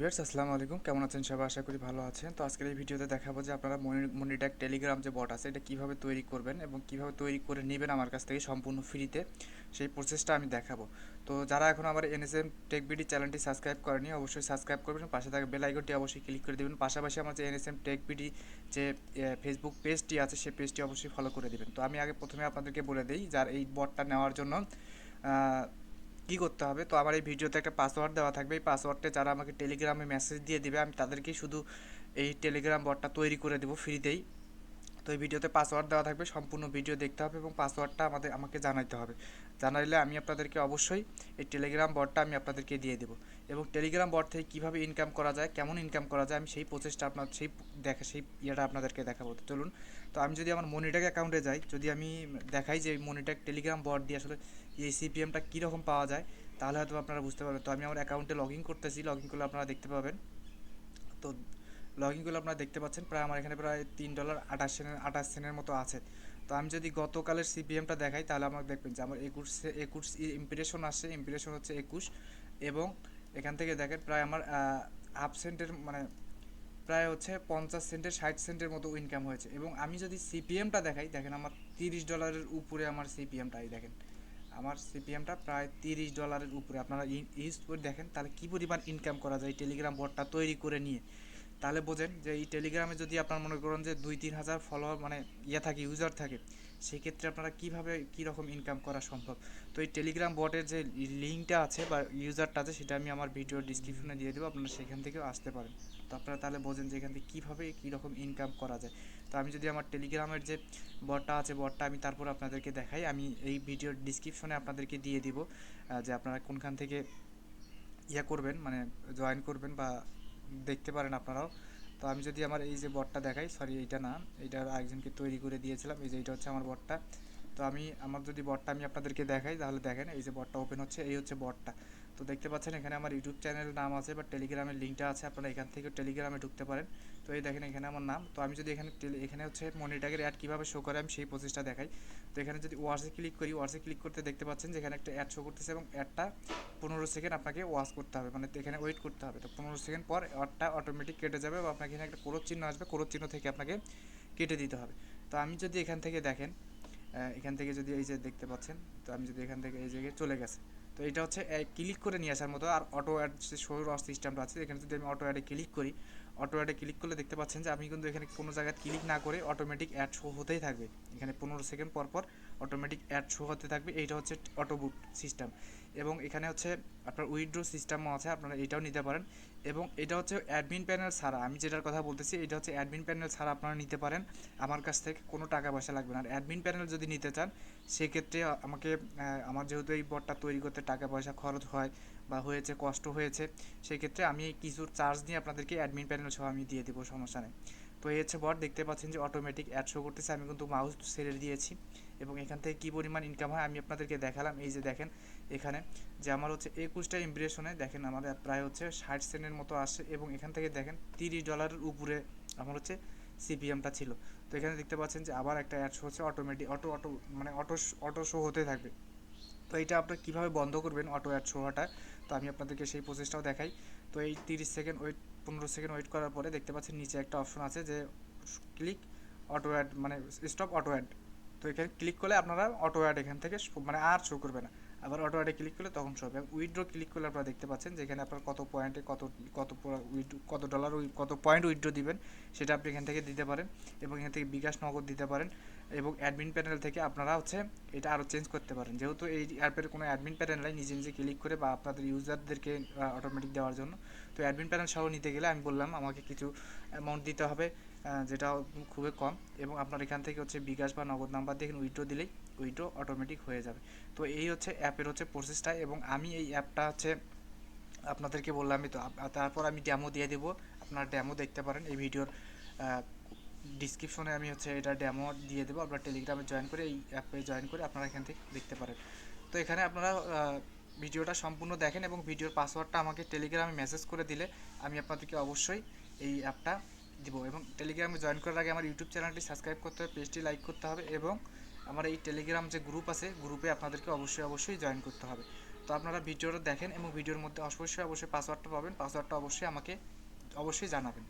Viewers, আসসালামু আলাইকুম। কেমন আছেন সবাই? আশা করি ভালো আছেন। তো আজকের এই ভিডিওতে দেখাবো যে আপনারা মনিট্যাক টেলিগ্রাম যে বট আছে, এটা কীভাবে তৈরি করবেন এবং কীভাবে তৈরি করে নেবেন আমার কাছ থেকে সম্পূর্ণ ফ্রিতে, সেই প্রসেসটা আমি দেখাবো। তো যারা এখন আমার এনএসএম টেক বিডি চ্যানেলটি সাবস্ক্রাইব করেনি অবশ্যই সাবস্ক্রাইব করবেন পাশে থাকা বেল আইকনটি অবশ্যই ক্লিক করে দেবেন। পাশাপাশি আমার যে এনএসএম টেক বিডি যে ফেসবুক পেজটি আছে, সেই পেজটি অবশ্যই ফলো করে দেবেন। তো আমি আগে প্রথমে আপনাদেরকে বলে দিই, যার এই বটটা নেওয়ার জন্য কি করতে হবে? তো আমার এই ভিডিওতে একটা পাসওয়ার্ড দেওয়া থাকবে। এই পাসওয়ার্ডটা যারা আমাকে টেলিগ্রামে মেসেজ দিয়ে দেবে, আমি তাদেরকেই শুধু এই টেলিগ্রাম বটটা তৈরি করে দেবো ফ্রিতেই তো এই ভিডিওতে পাসওয়ার্ড দেওয়া থাকবে, সম্পূর্ণ ভিডিও দেখতে হবে এবং পাসওয়ার্ডটা আমাদের, আমাকে জানাইতে হবে। জানাইলে আমি আপনাদেরকে অবশ্যই এই টেলিগ্রাম বটটা আমি আপনাদেরকে দিয়ে দেবো এবং টেলিগ্রাম বট থেকে কীভাবে ইনকাম করা যায়, কেমন ইনকাম করা যায়, আমি সেই প্রসেসটা আপনার, সেই দেখা, সেই ইয়েটা আপনাদেরকে দেখাবো। তো চলুন, তো আমি যদি আমার মনিটাক অ্যাকাউন্টে যাই, যদি আমি দেখাই যে মনিটাক টেলিগ্রাম বট দিয়ে আসলে এই সিপিএমটা কীরকম পাওয়া যায়, তাহলে হয়তো আপনারা বুঝতে পারবেন। তো আমি আমার অ্যাকাউন্টে লগ ইন করতেছি লগ ইন করলে আপনারা দেখতে পাবেন। তো লগ ইন করলে আপনারা দেখতে পাচ্ছেন, প্রায় আমার এখানে প্রায় তিন ডলার আঠাশ সেনের আঠাশ সেনের মতো আছে। তো আমি যদি গতকালের সিপিএমটা দেখাই, তাহলে আমার দেখবেন যে আমার একুশ একুশ ইম্প্রেশন আসছে ইম্প্রেশন হচ্ছে একুশ। এবং এখান থেকে দেখেন প্রায় আমার হাফ সেন্টের মানে প্রায় হচ্ছে পঞ্চাশ সেন্টের ষাট সেন্টের মতো ইনকাম হয়েছে। এবং আমি যদি সিপিএমটা দেখাই, দেখেন আমার তিরিশ ডলারের উপরে আমার সিপিএমটাই দেখেন। আমার সিপিএমটা প্রায় তিরিশ ডলারের উপরে। আপনারা ইউজ করে দেখেন, তাহলে কী পরিমাণ ইনকাম করা যায় টেলিগ্রাম বটটা তৈরি করে নিয়ে। তাহলে বোঝেন যে এই টেলিগ্রামে যদি আপনার মনে করেন যে দুই, তিন হাজার ফলোয়ার মানে ইয়ে থাকে ইউজার থাকে, সেক্ষেত্রে আপনারা কীভাবে কীরকম ইনকাম করা সম্ভব? তো এই টেলিগ্রাম বটের যে লিঙ্কটা আছে বা ইউজারটা আছে, সেটা আমি আমার ভিডিও ডিসক্রিপশনে দিয়ে দেবো, আপনারা সেখান থেকেও আসতে পারেন। তো আপনারা তাহলে বোঝেন যে এখান থেকে কীভাবে কীরকম ইনকাম করা যায়। তো আমি যদি আমার টেলিগ্রামের যে বটটা আছে বটটা আমি তারপর আপনাদেরকে দেখাই, আমি এই ভিডিওর ডিসক্রিপশনে আপনাদেরকে দিয়ে দিব যে আপনারা কোনখান থেকে ইয়া করবেন মানে জয়েন করবেন বা দেখতে পারেন আপনারাও। তো আমি যদি আমার এই যে বটটা দেখাই সরি এইটা না, এইটা একজনকে তৈরি করে দিয়েছিলাম, এই যে এইটা হচ্ছে আমার বটটা। তো আমি, আমার যদি বটটা আমি আপনাদেরকে দেখাই, তাহলে দেখেন এই যে বটটা ওপেন হচ্ছে, এই হচ্ছে বটটা। তো দেখতে পাচ্ছেন এখানে আমার ইউটিউব চ্যানেল নাম আছে বা টেলিগ্রামের লিঙ্কটা আছে, আপনারা এখান থেকে টেলিগ্রামে ঢুকতে পারেন। তো এই দেখেন এখানে আমার নাম। তো আমি যদি এখানে এখানে হচ্ছে মনিটাগের অ্যাড কীভাবে শো করে, আমি সেই প্রসেসটা দেখাই। তো এখানে যদি ওয়ার্সে ক্লিক করি ওয়ার্সে ক্লিক করতে দেখতে পাচ্ছেন যে এখানে একটা অ্যাড শো করতেছে এবং অ্যাডটা পনেরো সেকেন্ড আপনাকে ওয়াশ করতে হবে। মানে এখানে ওয়েট করতে হবে। তো পনেরো সেকেন্ড পর অ্যাডটা অটোমেটিক কেটে যাবে বা আপনাকে এখানে একটা কোরোর চিহ্ন আসবে কোরোর চিহ্ন থেকে আপনাকে কেটে দিতে হবে। তো আমি যদি এখান থেকে দেখেন এখান থেকে যদি এই যে দেখতে পাচ্ছেন, তো আমি যদি এখান থেকে এই জায়গায় চলে গেছে। তো এটা হচ্ছে ক্লিক করে নিয়ে আসার মতো, আর অটো অ্যাড যে শো সিস্টেমটা আছে, এখানে যদি আমি অটো অ্যাডে ক্লিক করি অটো অ্যাডে ক্লিক করলে দেখতে পাচ্ছেন যে আমি কিন্তু এখানে কোনো জায়গায় ক্লিক না করে অটোমেটিক অ্যাড শো হতেই থাকবে। এখানে পনেরো সেকেন্ড পর পর অটোমেটিক অ্যাড শো হতে থাকবে। এইটা হচ্ছে অটো বুট সিস্টেম এবং এখানে হচ্ছে আপনার উইথড্রো সিস্টেমও আছে, আপনারা এটাও নিতে পারেন এবং এটা হচ্ছে অ্যাডমিন প্যানেল ছাড়া। আমি যেটার কথা বলতেছি, এটা হচ্ছে অ্যাডমিন প্যানেল ছাড়া আপনারা নিতে পারেন। আমার কাছ থেকে কোনো টাকা পয়সা লাগবে না। আর অ্যাডমিন প্যানেল যদি নিতে চান, সেক্ষেত্রে আমাকে আমার যেহেতু এই বটটা তৈরি করতে টাকা পয়সা খরচ হয় বা হয়েছে, কষ্ট হয়েছে, সেক্ষেত্রে আমি কিছু চার্জ নিয়ে আপনাদেরকে অ্যাডমিন প্যানেল সহ আমি দিয়ে দেবো, সমস্যা নেই। তো এই হচ্ছে বট, দেখতে পাচ্ছেন যে অটোমেটিক অ্যাড শো করতেছে, আমি কিন্তু মাউস ছেড়ে দিয়েছি এবং এখান থেকে কী পরিমাণ ইনকাম হয় আমি আপনাদেরকে দেখালাম, এই যে দেখেন এখানে যে আমার হচ্ছে একুশটা ইমপ্রেশনে দেখেন আমার প্রায় হচ্ছে ষাট সেন্টের মতো আসে এবং এখান থেকে দেখেন তিরিশ ডলারের উপরে আমার হচ্ছে সিপিএমটা ছিল। তো এখানে দেখতে পাচ্ছেন যে আবার একটা অ্যাড শো হচ্ছে অটোমেটিক অটো অটো মানে অটো অটো শো হতে থাকবে। তো এটা আপনার কীভাবে বন্ধ করবেন অটো অ্যাড হওয়াটা? তো আমি আপনাদেরকে সেই প্রসেসটাও দেখাই। তো এই তিরিশ সেকেন্ড ওয়েট পনেরো সেকেন্ড ওয়েট করার পরে দেখতে পাচ্ছেন নিচে একটা অপশন আছে যে ক্লিক অটো অ্যাড মানে স্টপ অটো অ্যাড তো এখানে ক্লিক করলে আপনারা অটো অ্যাড এখান থেকে মানে আর শো করবে না। আবার অটো অ্যাডে ক্লিক করলে তখন এবং উইথড্র ক্লিক করলে আপনারা দেখতে পাচ্ছেন যে এখানে আপনার কত পয়েন্টে কত কত কত ডলার কত পয়েন্ট উইথড্র দিবেন, সেটা আপনি এখান থেকে দিতে পারেন এবং এখান থেকে বিকাশ নগদ দিতে পারেন এবং অ্যাডমিন প্যানেল থেকে আপনারা হচ্ছে এটা আরও চেঞ্জ করতে পারেন। যেহেতু এই অ্যাপের কোনো অ্যাডমিন প্যানেল নাই, নিজে নিজে ক্লিক করে বা আপনাদের ইউজারদেরকে অটোমেটিক দেওয়ার জন্য। তো অ্যাডমিন প্যানেল সহ নিতে গেলে আমি বললাম, আমাকে কিছু অ্যামাউন্ট দিতে হবে। যেটা খুবই কম এবং আপনার এখান থেকে হচ্ছে বিকাশ বা নগদ নাম্বার দিয়ে উইড্রো দিলেই উইড্রো অটোমেটিক হয়ে যাবে। তো এই হচ্ছে অ্যাপের হচ্ছে প্রসেসটা এবং আমি এই অ্যাপটা হচ্ছে আপনাদেরকে বললামই তো তারপর আমি ড্যামো দিয়ে দেবো। আপনারা ড্যামো দেখতে পারেন। এই ভিডিওর ডিসক্রিপশনে আমি হচ্ছে এটা ড্যামো দিয়ে দেবো। আপনারা টেলিগ্রামে জয়েন করে, এই অ্যাপে জয়েন করে আপনারা এখান থেকে দেখতে পারেন। তো এখানে আপনারা ভিডিওটা সম্পূর্ণ দেখেন এবং ভিডিওর পাসওয়ার্ডটা আমাকে টেলিগ্রামে মেসেজ করে দিলে আমি আপনাদেরকে অবশ্যই এই অ্যাপটা দিব এবং টেলিগ্রামে জয়েন করার আগে আমার ইউটিউব চ্যানেলটি সাবস্ক্রাইব করতে হবে পেজটি লাইক করতে হবে এবং আমার এই টেলিগ্রাম যে গ্রুপ আছে গ্রুপে আপনাদেরকে অবশ্যই অবশ্যই জয়েন করতে হবে। তো আপনারা ভিডিওটা দেখেন এবং ভিডিওর মধ্যে অবশ্যই অবশ্যই পাসওয়ার্ডটা পাবেন। পাসওয়ার্ডটা অবশ্যই আমাকে অবশ্যই জানাবেন।